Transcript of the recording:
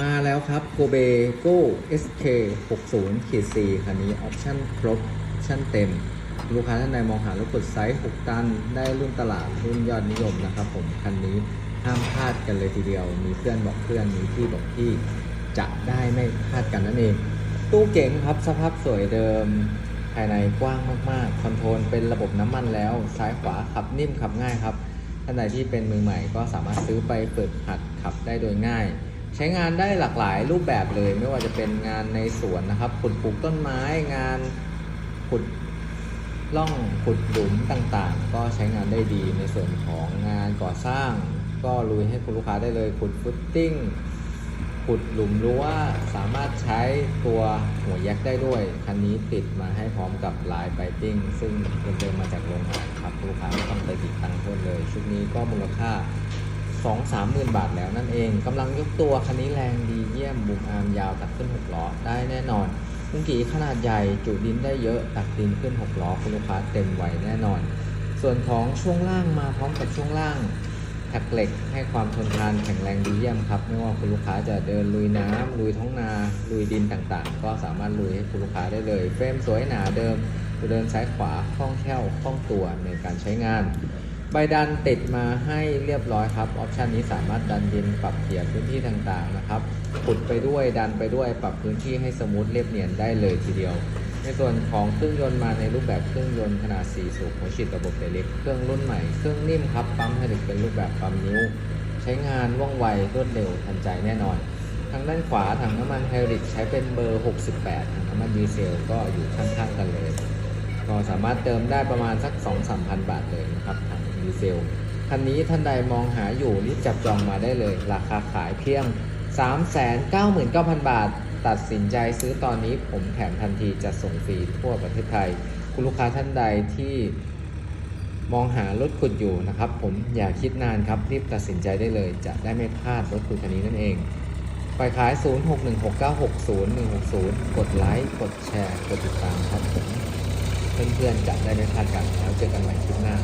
มาแล้วครับโกเบโก้ SK 60ขีด4คันนี้ออปชั่นครบออปชั่นเต็ม ลูกค้าท่านใดมองหารถกดไซส์ 6 ตัน ได้รุ่นตลาดรุ่นยอดนิยมนะครับผม คันนี้ห้ามพลาดกันเลยทีเดียว มีเพื่อนบอกเพื่อน มีพี่บอกพี่จะได้ไม่พลาดกันนั่นเอง ตู้เก๋งครับสภาพสวยเดิม ภายในกว้างมากๆ คอนโทรลเป็นระบบน้ำมันแล้ว ซ้ายขวาขับนิ่มขับง่ายครับ ท่านใดที่เป็นมือใหม่ก็สามารถซื้อไปฝึกหัดขับได้โดยง่าย ใช้งานได้หลากหลายรูปแบบเลยไม่ว่าจะเป็นงานในสวนนะครับ ขุดปลูกต้นไม้งานขุดล่องขุดหลุมต่างๆ ก็ใช้งานได้ดีในส่วนของงานก่อสร้าง ก็ลุยให้คุณลูกค้าได้เลยขุดฟุตติ้งขุดหลุมรั้วสามารถใช้ตัวหัวแยกได้ด้วย คันนี้ติดมาให้พร้อมกับลายไบติ้งซึ่งเดิมมาจากโรงงานครับลูกค้าไม่ต้องไปติดตั้งเพิ่มเลย ชุดนี้ก็มูลค่า 2 3 0 0 0 0 บาทแล้วนั่นเองกำลังยกตัวคันนี้แรงดีเยี่ยมบุมอาร์มยาวตักขึ้น 6 ล้อ ได้แน่นอนคุณกีขนาดใหญ่จุดินได้เยอะตักดินขึ้น 6 ล้อ คุณลูกค้าเต็มไวแน่นอน ส่วนของช่วงล่างมาพร้อมกับช่วงล่างแท็กเหล็กให้ความทนทานแข็งแรงดีเยี่ยมครับ ไม่ว่าคุณลูกค้าจะเดินลุยน้ำลุยท้องนา ลุยดินต่างๆ ก็สามารถลุยให้คุณลูกค้าได้เลย เฟรมสวยหนาเดิมเดินซ้ายขวาคล่องแคล่วคล่องตัวในการใช้งาน ใบดันติดมาให้เรียบร้อยครับ ออปชันนี้สามารถดันดินปรับเขียพื้นที่ต่างๆนะครับขุดไปด้วยดันไปด้วยปรับพื้นที่ให้สมูทเรียบเนียนได้เลยทีเดียว ในส่วนของเครื่องยนต์มาในรูปแบบเครื่องยนต์ขนาด 4 สูบหัวฉีดระบบไดเล็กเครื่องรุ่นใหม่เครื่องนิ่มครับปั๊มไฮดรอลิกเป็นรูปแบบปั๊มนิ้ว ใช้งานว่องไวรวดเร็วทันใจแน่นอน ทางด้านขวาถังน้ำมันไฮดรอลิกใช้เป็นเบอร์ 68ถังน้ำมันดีเซลก็อยู่ข้างๆกันเลย ก็สามารถเติมได้ประมาณสัก 2-3พันบาทเลยนะครับถังดีเซลคันนี้ท่านใดมองหาอยู่รีบจับจองมาได้เลย ราคาขายเพียง 399,000 บาท ตัดสินใจซื้อตอนนี้ผมแถมทันทีจะส่งฟรีทั่วประเทศไทย คุณลูกค้าท่านใดที่มองหารถขุดอยู่นะครับ ผมอย่าคิดนานครับ รีบตัดสินใจได้เลย จะได้ไม่พลาดรถขุดคันนี้นั่นเองฝ่ายขาย 0616960160 กดไลค์ กดแชร์ กดติดตามครับผม เพื่อนๆจะได้ไม่พลาดกัน แล้วเจอกันใหม่คลิปหน้า